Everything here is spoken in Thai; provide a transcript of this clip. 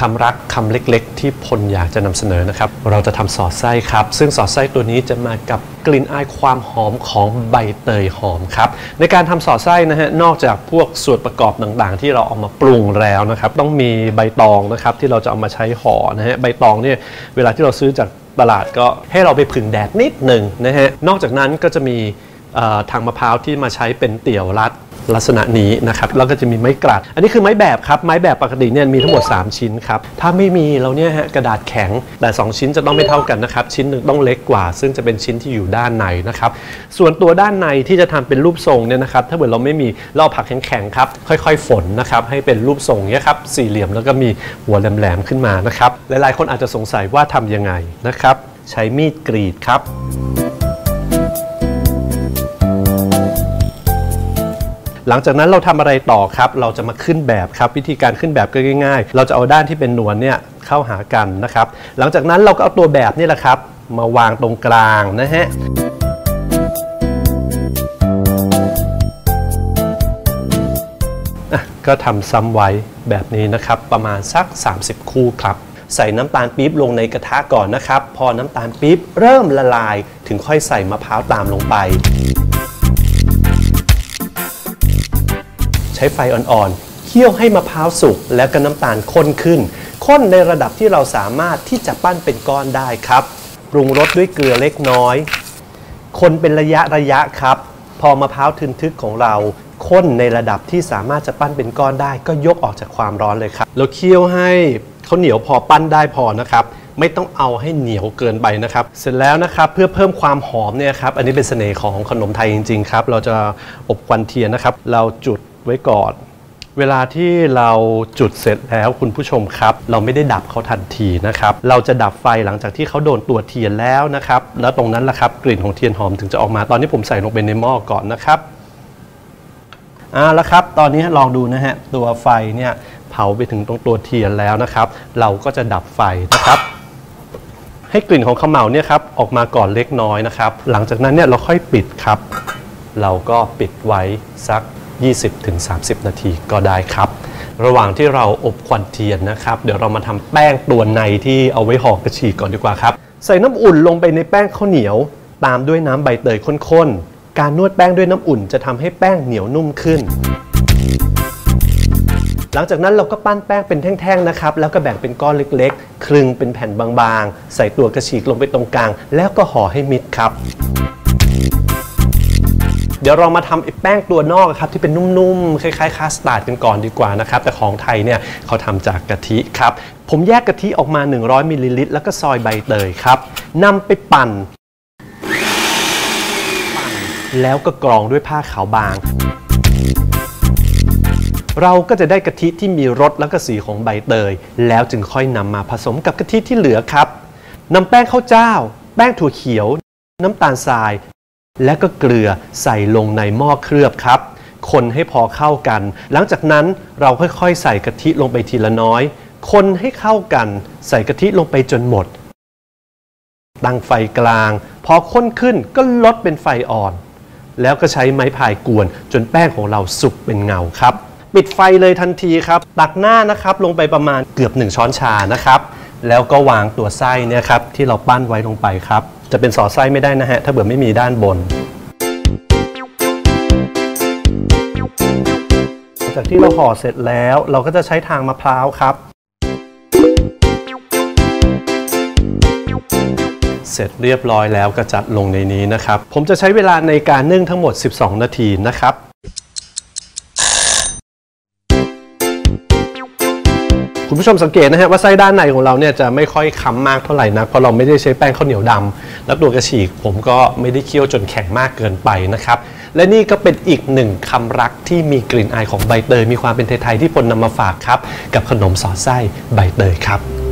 คำรักคำเล็กๆ ที่พลอยากจะนำเสนอนะครับ เราจะทำสอดไส้ครับ ซึ่งสอดไส้ตัวนี้จะมากับกลิ่นอายความหอมของใบเตยหอมครับ ในการทำสอดไส้นะฮะนอกจากพวกส่วนประกอบต่างๆ ที่เราเอามาปรุงแล้วนะครับ ต้องมีใบตองนะครับที่เราจะเอามาใช้ห่อนะฮะใบตองเนี่ยเวลาที่เราซื้อจากตลาดก็ให้เราไปผึ่งแดดนิดหนึ่งนะฮะนอกจากนั้นก็จะมีทางมะพร้าวที่มาใช้เป็นเตี่ยวรัด ลักษณะนี้นะครับแล้วก็จะมีไม้กลัด อันนี้คือไม้แบบครับ ไม้แบบปกติเนี่ยมีทั้งหมด 3 ชิ้นครับ ถ้าไม่มีเราเนี่ยฮะกระดาษแข็ง แต่ 2 ชิ้นจะต้องไม่เท่ากันนะครับ ชิ้นหนึ่งต้องเล็กกว่า ซึ่งจะเป็นชิ้นที่อยู่ด้านในนะครับ ส่วนตัวด้านในที่จะทำเป็นรูปทรงเนี่ยนะครับ ถ้าเกิดเราไม่มีเราผักแข็งๆครับ ค่อยๆ ฝนนะครับ ให้เป็นรูปทรงเนี้ยครับ สี่เหลี่ยมแล้วก็มีหัวแหลมๆขึ้นมานะครับ หลายๆ คนอาจจะสงสัยว่าทำยังไงนะครับ ใช้มีดกรีดครับ หลังจากนั้นเราทำอะไรต่อครับ เราจะมาขึ้นแบบครับวิธีการขึ้นแบบก็ง่าย ๆ เราจะเอาด้านที่เป็นนวดเนี่ยเข้าหากันนะครับ หลังจากนั้นเราก็เอาตัวแบบนี่แหละครับ มาวางตรงกลางนะฮะอะก็ทำซ้ำไว้แบบนี้นะครับประมาณสัก 30 คู่ครับ ใส่น้ำตาลปี๊บลงในกระทะก่อนนะครับ พอน้ำตาลปี๊บเริ่มละลายถึงค่อยใส่มะพร้าวตามลงไป ใช้ไฟอ่อนๆเคี่ยวให้มะพร้าวสุกแล้วก็น้ำตาลข้นขึ้น ข้นในระดับที่เราสามารถที่จะปั้นเป็นก้อนได้ครับ ปรุงรสด้วยเกลือเล็กน้อย คนเป็นระยะระยะครับ พอมะพร้าวทึนทึกของเรา ข้นในระดับที่สามารถจะปั้นเป็นก้อนได้ ก็ยกออกจากความร้อนเลยครับเราเคี่ยวให้เขาเหนียวพอปั้นได้พอนะครับ ไม่ต้องเอาให้เหนียวเกินไปนะครับ เสร็จแล้วนะครับเพื่อเพิ่มความหอมเนี่ยครับ อันนี้เป็นเสน่ห์ของขนมไทยจริงๆครับ เราจะอบควันเทียนนะครับ เราจุด ไว้ก่อน เวลาที่เราจุดเสร็จแล้วคุณผู้ชมครับ เราไม่ได้ดับเขาทันทีนะครับ เราจะดับไฟหลังจากที่เขาโดนตัวเทียนแล้วนะครับ แล้วตรงนั้นแหละครับกลิ่นของเทียนหอมถึงจะออกมาตอนนี้ผมใส่ลงไปในหม้อก่อนนะครับเอาและครับ ตอนนี้ลองดูนะฮะตัวไฟเนี่ยเผาไปถึงตรงตัวเทียนแล้วนะครับ เราก็จะดับไฟนะครับให้กลิ่นของข้าวเหมาเนี่ยครับออกมาก่อนเล็กน้อยนะครับ หลังจากนั้นเนี่ยเราค่อยปิดครับ เราก็ปิดไว้สัก 20-30 นาทีก็ได้ครับ ระหว่างที่เราอบควันเทียนนะครับ เดี๋ยวเรามาทำแป้งตัวในที่เอาไว้ห่อกระฉีกก่อนดีกว่าครับ ใส่น้ำอุ่นลงไปในแป้งข้าวเหนียว ตามด้วยน้ำใบเตยข้นๆ การนวดแป้งด้วยน้ำอุ่นจะทำให้แป้งเหนียวนุ่มขึ้น หลังจากนั้นเราก็ปั้นแป้งเป็นแท่งๆนะครับ แล้วก็แบ่งเป็นก้อนเล็กๆ คลึงเป็นแผ่นบางๆ ใส่ตัวกระฉีกลงไปตรงกลาง แล้วก็ห่อให้มิดครับ เดี๋ยวเรามาทำไอ้แป้งตัวนอกครับที่เป็นนุ่มๆคล้ายๆคาสตาร์ดกันก่อนดีกว่านะครับแต่ของไทยเนี่ยเขาทำจากกะทิครับ ผมแยกกะทิออกมา 100มิลลิลิตรแล้วก็ซอยใบเตยครับนำไปปั่น แล้วก็กรองด้วยผ้าขาวบางเราก็จะได้กะทิที่มีรสและก็สีของใบเตย แล้วจึงค่อยนำมาผสมกับกะทิที่เหลือครับนำแป้งข้าวเจ้า แป้งถั่วเขียว น้ำตาลทราย และก็เกลือใส่ลงในหม้อเคลือบครับ คนให้พอเข้ากัน หลังจากนั้นเราค่อยๆ ใส่กะทิลงไปทีละน้อย คนให้เข้ากัน ใส่กะทิลงไปจนหมด ตั้งไฟกลาง พอข้นขึ้นก็ลดเป็นไฟอ่อน แล้วก็ใช้ไม้พายกวนจนแป้งของเราสุกเป็นเงาครับ ปิดไฟเลยทันทีครับ ตักหน้านะครับลงไปประมาณเกือบ 1 ช้อนชานะครับ แล้วก็วางตัวไส้เนี่ยครับที่เราปั้นไว้ลงไปครับ จะเป็นสอดไส้ไม่ได้นะฮะ ถ้าเบื่อไม่มีด้านบนหลังจากที่เราห่อเสร็จแล้วเราก็จะใช้ทางมะพร้าวครับ เสร็จเรียบร้อยแล้วก็จัดลงในนี้นะครับ ผมจะใช้เวลาในการนึ่งทั้งหมด 12 นาทีนะครับ คุณผู้ชมสังเกตนะฮะว่าไส้ด้านในของเราเนี่ยจะไม่ค่อยค้ำมากเท่าไหร่นะเพราะเราไม่ได้ใช้แป้งข้าวเหนียวดำแล้วตัวกระฉีกผมก็ไม่ได้เคี่ยวจนแข็งมากเกินไปนะครับ และนี่ก็เป็นอีกหนึ่งคำรักที่มีกลิ่นอายของใบเตยมีความเป็นไทยๆที่พลนำมาฝากครับ กับขนมสอดไส้ใบเตยครับ